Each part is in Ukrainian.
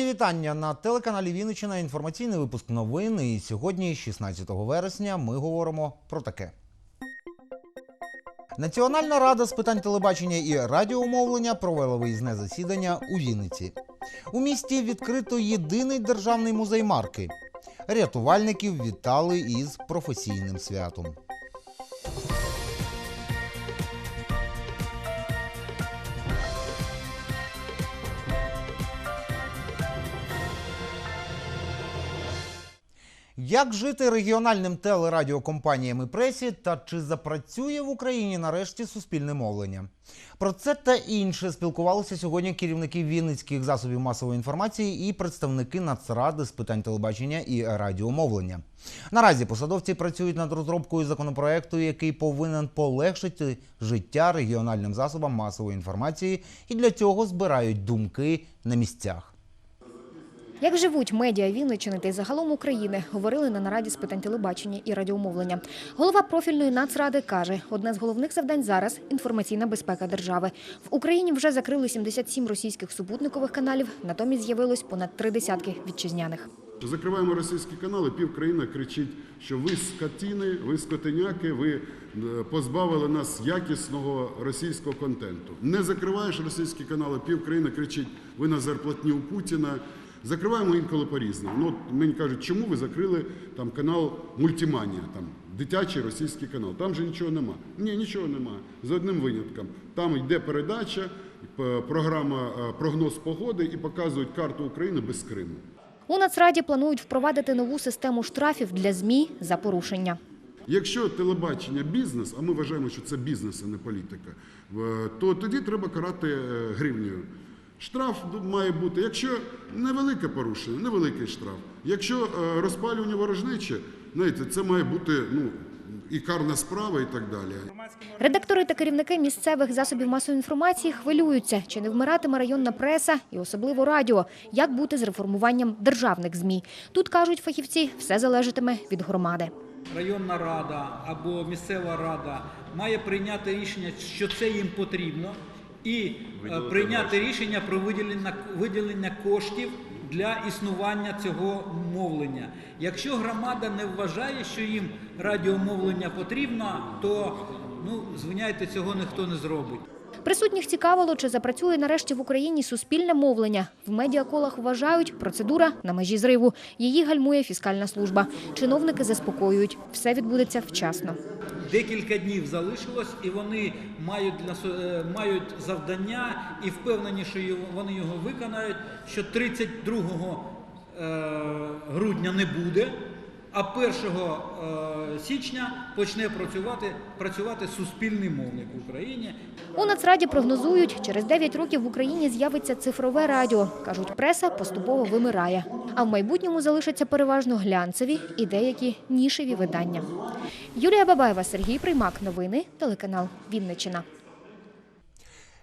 Мої вітання на телеканалі Вінниччина. Інформаційний випуск новин. І сьогодні, 16 вересня, ми говоримо про таке. Національна рада з питань телебачення і радіомовлення провела виїзне засідання у Вінниці. У місті відкрито єдиний державний музей марки. Рятувальників вітали із професійним святом. Як жити регіональним телерадіокомпаніям і пресі та чи запрацює в Україні нарешті суспільне мовлення? Про це та інше спілкувалися сьогодні керівники Вінницьких засобів масової інформації і представники Нацради з питань телебачення і радіомовлення. Наразі посадовці працюють над розробкою законопроекту, який повинен полегшити життя регіональним засобам масової інформації, і для цього збирають думки на місцях. Як живуть медіа Вінниччини та й загалом України, говорили на нараді з питань телебачення і радіомовлення. Голова профільної нацради каже, одне з головних завдань зараз інформаційна безпека держави. В Україні вже закрили 77 російських супутникових каналів, натомість з'явилось понад три десятки вітчизняних. Закриваємо російські канали, півкраїна кричить, що ви скотіни, ви скотиняки, ви е, позбавили нас якісного російського контенту. Не закриваєш російські канали, півкраїна кричить, ви на зарплатні у Путіна. Закриваємо інколи по-різному. Ну, мені кажуть, чому ви закрили там канал Мультиманія, там дитячий російський канал. Там же нічого нема. Ні, нічого нема. За одним винятком. Там йде передача, програма е, прогноз погоди і показують карту України без Криму. У нацраді планують впровадити нову систему штрафів для ЗМІ за порушення. Якщо телебачення бізнес, а ми вважаємо, що це бізнес, а не політика, то тоді треба карати е, гривнею. Штраф має бути, якщо невелике порушення, невеликий штраф. Якщо е, розпалювання ворожнечі, знаєте, це має бути ну, і карна справа, і так далі. Редактори та керівники місцевих засобів масової інформації хвилюються, чи не вмиратиме районна преса і особливо радіо. Як бути з реформуванням державних змі? Тут кажуть фахівці, все залежатиме від громади. районна рада або місцева рада має прийняти рішення, що це їм потрібно, і е, прийняти рішення про виділення, виділення коштів для існування цього мовлення. Якщо громада не вважає, що їм радіомовлення потрібно, то ну звиняйте, цього ніхто не зробить. Присутніх цікавило, чи запрацює нарешті в Україні суспільне мовлення. В медіаколах вважають, процедура на межі зриву. Її гальмує фіскальна служба. Чиновники заспокоюють, все відбудеться вчасно. Декілька днів залишилось, і вони мають для е, мають завдання і впевнені, що вони його виконають. Що 32 е, грудня не буде, а 1 е, січня почне працювати працювати суспільний мовник в Україні. У Нацраді прогнозують, через 9 років в Україні з'явиться цифрове радіо. Кажуть, преса поступово вимирає. А в майбутньому залишаться переважно глянцеві і деякі нішеві видання. Юлія Бабаєва, Сергій Приймак. Новини. Телеканал Вінниччина.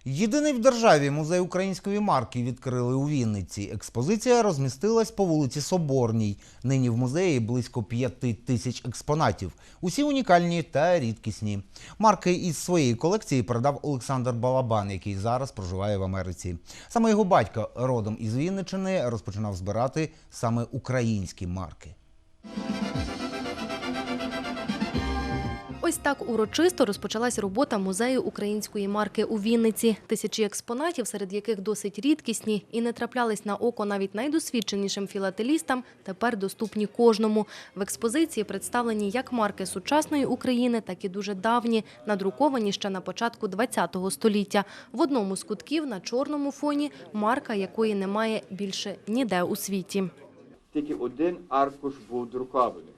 Єдиний в державі музей української марки відкрили у Вінниці. Експозиція розмістилась по вулиці Соборній. Нині в музеї близько п'яти тисяч експонатів. Усі унікальні та рідкісні. Марки із своєї колекції передав Олександр Балабан, який зараз проживає в Америці. Саме його батько, родом із Вінничини, розпочинав збирати саме українські марки. Ось так урочисто розпочалась робота музею української марки у Вінниці. Тисячі експонатів, серед яких досить рідкісні і не траплялись на око навіть найдосвідченішим філателістам, тепер доступні кожному. В експозиції представлені як марки сучасної України, так і дуже давні, надруковані ще на початку ХХ століття. В одному з кутків на чорному фоні марка, якої немає більше ніде у світі. тільки один аркуш був друкований.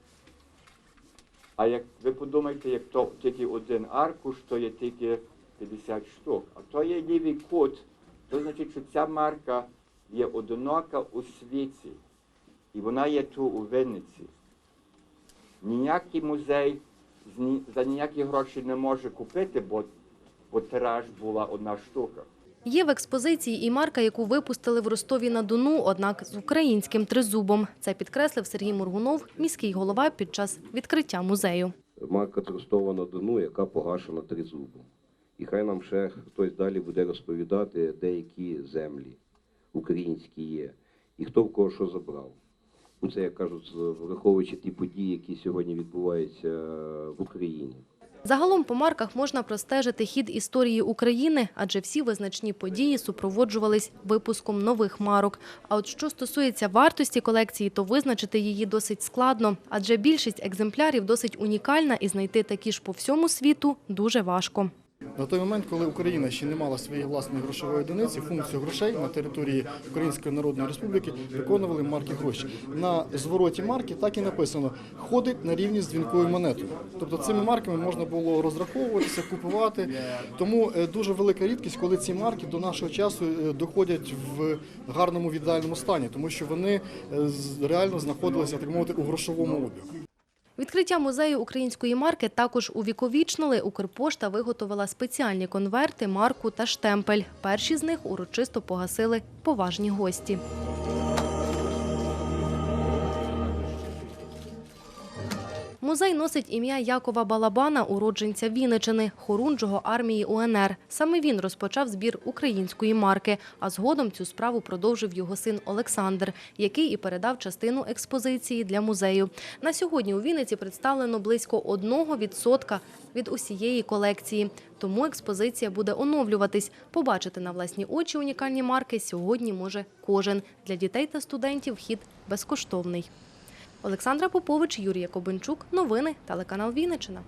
А як ви подумаєте, як то тільки один аркуш, то є тільки 50 штук. А то є лівий кут, то значить, що ця марка є одинока у світі. І вона є тут у Вінниці. Ніякий музей за ніякі гроші не може купити, бо, бо тираж була одна штука. Є в експозиції і марка, яку випустили в Ростові-на-Дону, однак з українським тризубом. Це підкреслив Сергій Мургунов, міський голова під час відкриття музею. марка Тростова на Дону, яка погашена тризубом. І хай нам ще хтось далі буде розповідати, деякі землі українські є. і хто в кого що забрав. Це, як кажуть, враховуючи ті події, які сьогодні відбуваються в Україні. Загалом по марках можна простежити хід історії України, адже всі визначні події супроводжувались випуском нових марок. А от що стосується вартості колекції, то визначити її досить складно, адже більшість екземплярів досить унікальна і знайти такі ж по всьому світу дуже важко. На той момент, коли Україна ще не мала своєї власної грошової одиниці, функцію грошей на території Української Народної Республіки виконували марки гроші. На звороті марки так і написано ходить на рівні з дзвінкою монетою. Тобто цими марками можна було розраховуватися, купувати. Тому е, дуже велика рідкість, коли ці марки до нашого часу е, доходять в гарному віддальному стані, тому що вони е, реально знаходилися так мовити у грошовому обігу. Відкриття музею української марки також увіковічнили. Укрпошта виготовила спеціальні конверти, марку та штемпель. Перші з них урочисто погасили поважні гості. Музей носить ім'я Якова Балабана, уродженця Вінничини, хорунжого армії УНР. Саме він розпочав збір української марки, а згодом цю справу продовжив його син Олександр, який і передав частину експозиції для музею. На сьогодні у Вінниці представлено близько 1% від усієї колекції. Тому експозиція буде оновлюватись. Побачити на власні очі унікальні марки сьогодні може кожен. Для дітей та студентів вхід безкоштовний. Олександра Попович, Юрій Якобинчук. Новини. Телеканал Вінниччина.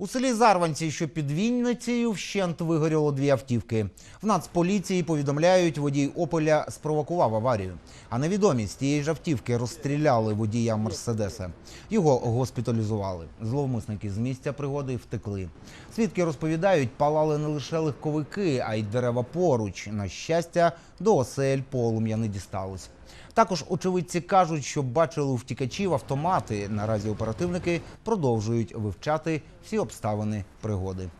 У селі Зарванці, що під Вінницею, вщент вигоріло дві автівки. В Нацполіції повідомляють, водій Опеля спровокував аварію. А невідомі з тієї ж автівки розстріляли водія Мерседеса. Його госпіталізували. Зловмисники з місця пригоди втекли. Свідки розповідають, палали не лише легковики, а й дерева поруч. На щастя, до осель полум'я не дісталось. Також очевидці кажуть, що бачили у втікачів автомати. Наразі оперативники продовжують вивчати всі обставини пригоди.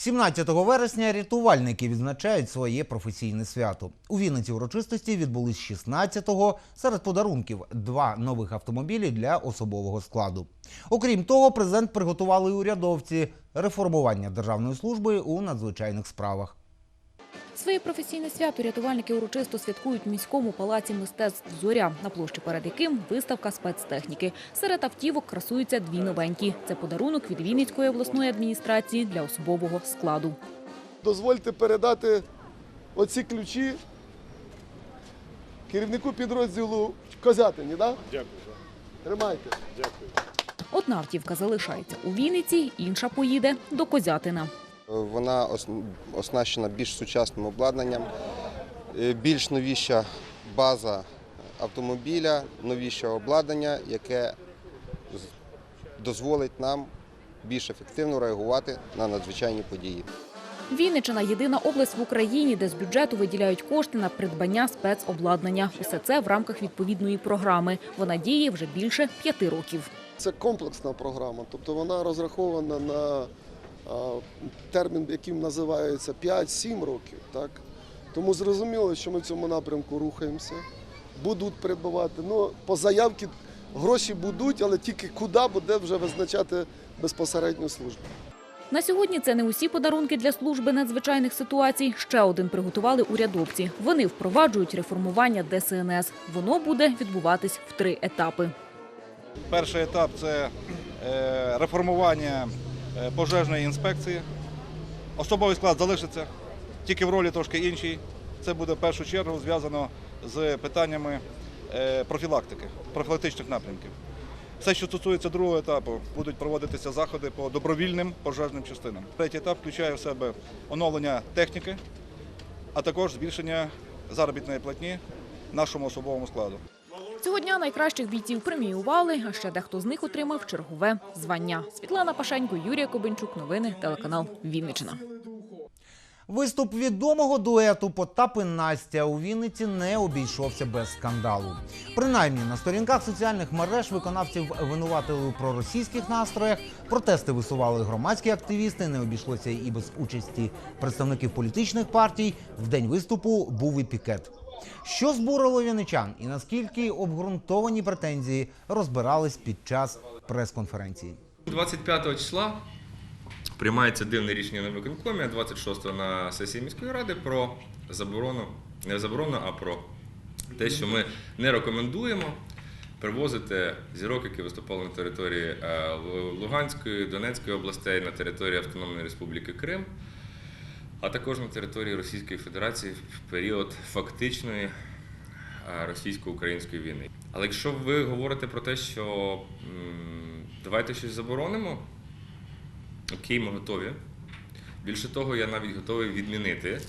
17 вересня рятувальники відзначають своє професійне свято. У Вінниці урочистості відбулись 16-го. Серед подарунків два нових автомобілі для особового складу. Окрім того, презент приготували й урядовці реформування державної служби у надзвичайних справах. Своє професійне свято рятувальники урочисто святкують в міському палаці мистецтв Зоря, на площі перед яким виставка спецтехніки. Серед автівок красуються дві новенькі. Це подарунок від Вінницької обласної адміністрації для особового складу. Дозвольте передати оці ключі керівнику підрозділу Козятині, да? Дякую. Тримайте. Дякую. Одна автівка залишається у Вінниці, інша поїде до Козятина. Вона ос- оснащена більш сучасним обладнанням, е, більш новіша база автомобіля, новіше обладнання, яке дозволить нам більш ефективно реагувати на надзвичайні події. Вінниччина – єдина область в Україні, де з бюджету виділяють кошти на придбання спецобладнання. Усе це в рамках відповідної програми. Вона діє вже більше п'яти років. Це комплексна програма, тобто вона розрахована на термін, яким називається 5-7 років. Так? Тому зрозуміло, що ми в цьому напрямку рухаємося, будуть придбавати. Ну, по заявці гроші будуть, але тільки куди буде вже визначати безпосередньо служба. На сьогодні це не усі подарунки для служби надзвичайних ситуацій. Ще один приготували урядовці. Вони впроваджують реформування ДСНС. Воно буде відбуватись в три етапи. Перший етап це е, реформування пожежної інспекції. Особовий склад залишиться тільки в ролі трошки іншій. Це буде в першу чергу зв'язано з питаннями е, профілактики, профілактичних напрямків. Все, що стосується другого етапу, будуть проводитися заходи по добровільним пожежним частинам. Третій етап включає в себе оновлення техніки, а також збільшення заробітної платні нашому особовому складу. Цього дня найкращих бійців преміювали, а ще дехто з них отримав чергове звання. Світлана Пашенько, Юрія Кобинчук. Новини телеканал Вінниччина. Виступ відомого дуету Потап і Настя у Вінниці не обійшовся без скандалу. Принаймні на сторінках соціальних мереж виконавців винуватили у проросійських настроях. Протести висували громадські активісти. Не обійшлося і без участі представників політичних партій. В день виступу був і пікет. Що збурило вінничан і наскільки обґрунтовані претензії розбирались під час прес-конференції. 25 числа приймається дивне рішення на виконкомі 26-го на сесії міської ради про заборону, не заборону, а про те, що ми не рекомендуємо привозити зірок, які виступали на території е, Луганської, Донецької областей, на території Автономної Республіки Крим, а також на території Російської Федерації в період фактичної російсько-української війни. Але якщо ви говорите про те, що давайте щось заборонимо, окей, ми готові. Більше того, я навіть готовий відмінити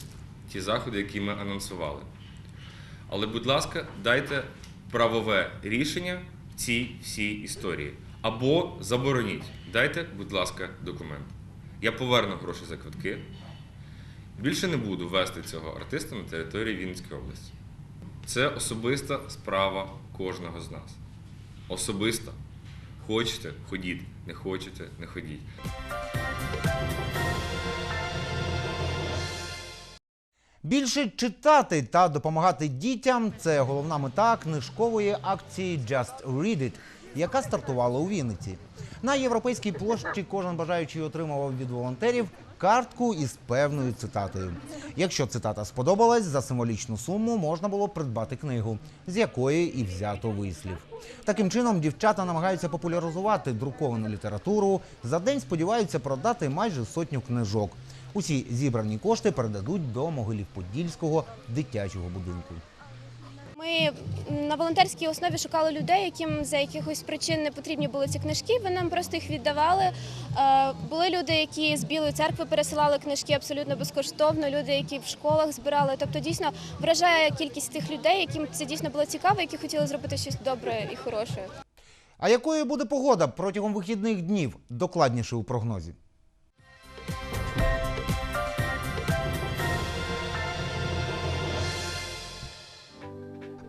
ті заходи, які ми анонсували. Але, будь ласка, дайте правове рішення в цій всій історії. Або забороніть. Дайте, будь ласка, документ. Я поверну гроші за квитки. Більше не буду вести цього артиста на території Вінницької області. Це особиста справа кожного з нас. Особиста. Хочете, ходіть. Не хочете, не ходіть. Більше читати та допомагати дітям це головна мета книжкової акції Just Read It, яка стартувала у Вінниці. На європейській площі кожен бажаючий отримував від волонтерів картку із певною цитатою. Якщо цитата сподобалась, за символічну суму можна було придбати книгу, з якої і взято вислів. Таким чином дівчата намагаються популяризувати друковану літературу. За день сподіваються продати майже сотню книжок. Усі зібрані кошти передадуть до могилів Подільського дитячого будинку. Ми на волонтерській основі шукали людей, яким за якихось причин не потрібні були ці книжки. Ви нам просто їх віддавали. Е, Були люди, які з Білої церкви пересилали книжки абсолютно безкоштовно. Люди, які в школах збирали. Тобто, дійсно вражає кількість тих людей, яким це дійсно було цікаво, які хотіли зробити щось добре і хороше. А якою буде погода протягом вихідних днів? Докладніше у прогнозі.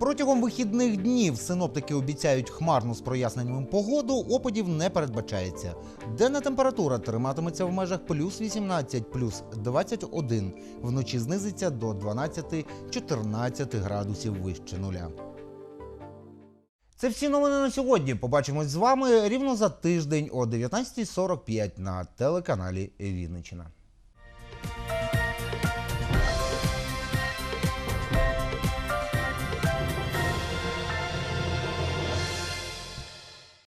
Протягом вихідних днів синоптики обіцяють хмарну з проясненням погоду, опадів не передбачається. Денна температура триматиметься в межах плюс 18, плюс 21. Вночі знизиться до 12-14 градусів вище нуля. Це всі новини на сьогодні. Побачимось з вами рівно за тиждень о 19.45 на телеканалі Вінниччина.